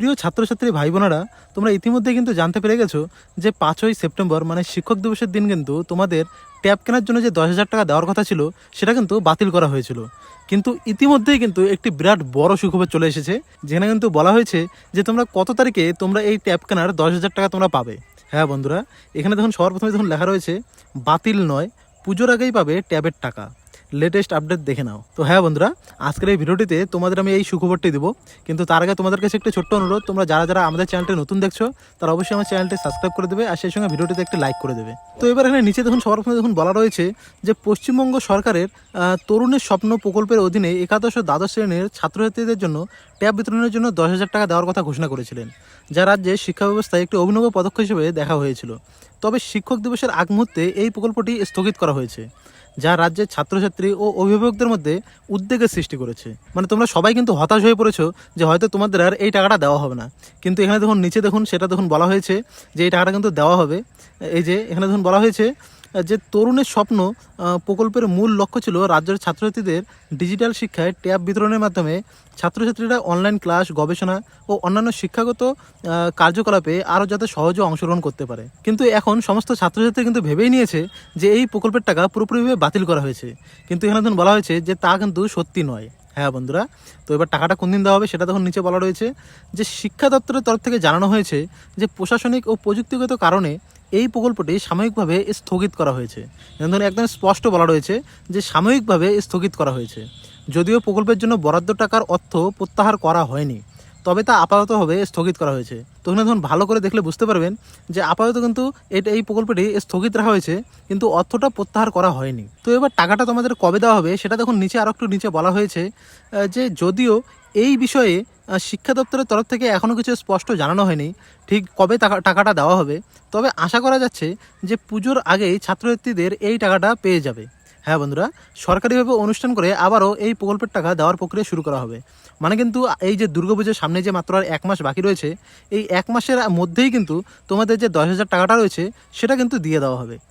প্রিয় ছাত্রছাত্রী ভাই বোনেরা তোমরা ইতিমধ্যে কিন্তু জানতে পেরে গেছো যে পাঁচই সেপ্টেম্বর মানে শিক্ষক দিবসের দিন কিন্তু তোমাদের ট্যাব কেনার জন্য যে দশ হাজার টাকা দেওয়ার কথা ছিল, সেটা কিন্তু বাতিল করা হয়েছিল। কিন্তু ইতিমধ্যেই কিন্তু একটি বিরাট বড় সুখবর চলে এসেছে, যেখানে কিন্তু বলা হয়েছে যে তোমরা কত তারিখে তোমরা এই ট্যাব কেনার দশ হাজার টাকা তোমরা পাবে। হ্যাঁ বন্ধুরা, এখানে দেখুন সবার প্রথমে লেখা রয়েছে, বাতিল নয়, পুজোর আগেই পাবে ট্যাবের টাকা। লেটেস্ট আপডেট দেখে নাও। তো হ্যাঁ বন্ধুরা, আজকের এই ভিডিওটিতে তোমাদের আমি এই সুখবরটি দেবো। কিন্তু তার আগে তোমাদের কাছে একটি ছোট্ট অনুরোধ, তোমরা যারা যারা আমাদের চ্যানেলটি নতুন দেখছ, তারা অবশ্যই আমার চ্যানেলটি সাবস্ক্রাইব করে দেবে আর সেই সঙ্গে ভিডিওটিতে একটি লাইক করে দেবে। তো এবার এখানে নিচে দেখুন, সবার প্রথমে দেখুন বলা রয়েছে যে পশ্চিমবঙ্গ সরকারের তরুণের স্বপ্ন প্রকল্পের অধীনে একাদশ ও দ্বাদশ শ্রেণির ছাত্রছাত্রীদের জন্য ট্যাব বিতরণের জন্য দশ হাজার টাকা দেওয়ার কথা ঘোষণা করেছিলেন, যা রাজ্যে শিক্ষা ব্যবস্থায় একটি অভিনব পদক্ষেপ হিসেবে দেখা হয়েছিল। তবে শিক্ষক দিবসের আগ মুহূর্তে এই প্রকল্পটি স্থগিত করা হয়েছে, যা রাজ্যের ছাত্রছাত্রী ও অভিভাবকদের মধ্যে উদ্বেগের সৃষ্টি করেছে। মানে তোমরা সবাই কিন্তু হতাশ হয়ে পড়েছো যে হয়তো তোমাদের আর এই টাকাটা দেওয়া হবে না। কিন্তু এখানে দেখুন, নিচে দেখুন, সেটা দেখুন বলা হয়েছে যে এই টাকাটা কিন্তু দেওয়া হবে। এই যে এখানে দেখুন বলা হয়েছে যে তরুণের স্বপ্ন প্রকল্পের মূল লক্ষ্য ছিল রাজ্যের ছাত্রছাত্রীদের ডিজিটাল শিক্ষায় ট্যাব বিতরণের মাধ্যমে ছাত্রছাত্রীরা অনলাইন ক্লাস গবেষণা ও অন্যান্য শিক্ষাগত কার্যকলাপে আরও যাতে সহজে অংশগ্রহণ করতে পারে। কিন্তু এখন সমস্ত ছাত্রছাত্রী কিন্তু ভেবেই নিয়েছে যে এই প্রকল্পের টাকা পুরোপুরিভাবে বাতিল করা হয়েছে। কিন্তু এখানে দেখুন বলা হয়েছে যে তা কিন্তু সত্যি নয়। হ্যাঁ বন্ধুরা, তো এবার টাকাটা কোন দিন দেওয়া হবে সেটা তখন নিচে বলা রয়েছে যে শিক্ষা দপ্তরের তরফ থেকে জানানো হয়েছে যে প্রশাসনিক ও প্রযুক্তিগত কারণে এই প্রকল্পটি সাময়িকভাবে স্থগিত করা হয়েছে। ধরুন একদম স্পষ্ট বলা রয়েছে যে সাময়িকভাবে স্থগিত করা হয়েছে। যদিও প্রকল্পের জন্য বরাদ্দ টাকার অর্থ প্রত্যাহার করা হয়নি। তবে তা আপাততভাবে স্থগিত করা হয়েছে। তো এখানে ধরুন, ভালো করে দেখলে বুঝতে পারবেন যে আপাতত কিন্তু এটা এই প্রকল্পটি স্থগিত রাখা হয়েছে, কিন্তু অর্থটা প্রত্যাহার করা হয়নি। তো এবার টাকাটা তোমাদের কবে দেওয়া হবে, সেটা দেখুন নিচে আরও একটু নিচে বলা হয়েছে যে যদিও এই বিষয়ে শিক্ষা দপ্তরের তরফ থেকে এখনও কিছু স্পষ্ট জানানো হয়নি ঠিক কবে টাকাটা দেওয়া হবে। তবে আশা করা যাচ্ছে যে পুজোর আগেই ছাত্রছাত্রীদের এই টাকাটা পেয়ে যাবে। হ্যাঁ বন্ধুরা, সরকারিভাবে অনুষ্ঠান করে আবারও এই প্রকল্পের টাকা দেওয়ার প্রক্রিয়া শুরু করা হবে। মানে কিন্তু এই যে দুর্গাপুজোর সামনে যে মাত্র আর এক মাস বাকি রয়েছে, এই এক মাসের মধ্যেই কিন্তু তোমাদের যে দশ হাজার টাকাটা রয়েছে, সেটা কিন্তু দিয়ে দেওয়া হবে।